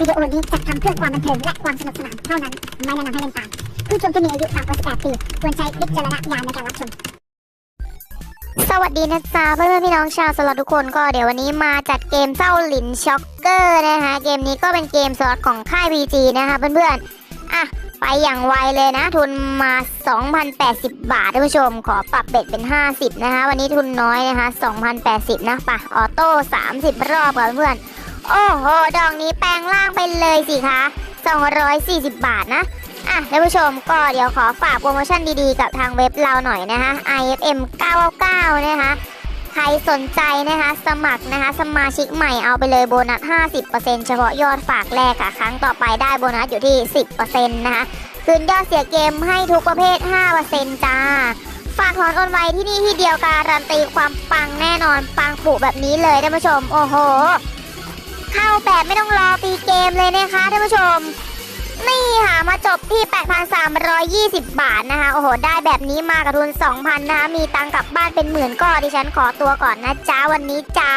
วิดีโอนี้จัดทำเพื่อความบันเทิงและความสนุกสนานเท่านั้น ไม่แนะนำให้เล่นตาม ผู้ชมที่มีอายุต่ำกว่า18ปีควรใช้วิจารณญาณในการรับชม สวัสดีนะจ๊ะเพื่อนๆพี่น้องชาวสล็อตทุกคนก็เดี๋ยววันนี้มาจัดเกมเศร้าหลินช็อกเกอร์นะคะเกมนี้ก็เป็นเกมสล็อตของค่าย PG นะคะเพื่อนๆอะไปอย่างไวเลยนะ ทุนมา 2,080 บาทท่านผู้ชม ขอปรับเบ็ดเป็น 50 นะคะ วันนี้ทุนน้อยนะคะ 2,080 นะปะออโต้ 30 รอบค่ะเพื่อนๆ โอ้โห ดอกนี้แปลงร่างไปเลยสิคะ 240 บาทนะ อะท่านผู้ชมก็เดี๋ยวขอฝากโปรโมชั่นดีๆ กับทางเว็บเราหน่อยนะคะ IFM 999นะคะ ใครสนใจนะคะ สมัครนะคะ สมาชิกใหม่เอาไปเลยโบนัส 50%เฉพาะยอดฝากแรกอะครั้งต่อไปได้โบนัสอยู่ที่ 10%นะคะ คืนยอดเสียเกมให้ทุกประเภท 5%จ้าฝากถอนโอนไวที่นี่ที่เดียวการันตีความปังแน่นอนปังปุแบบนี้เลยท่านผู้ชม โอ้โห เข้าแบบไม่ต้องรอปีเกมเลยนะคะท่านผู้ชม นี่ค่ะมาจบที่ 8,320 บาทนะคะ โอ้โห ได้แบบนี้มากับทุน 2,000 นะคะ มีตังกลับบ้านเป็นหมื่นก็ดิฉันขอตัวก่อนนะจ้าวันนี้จ้า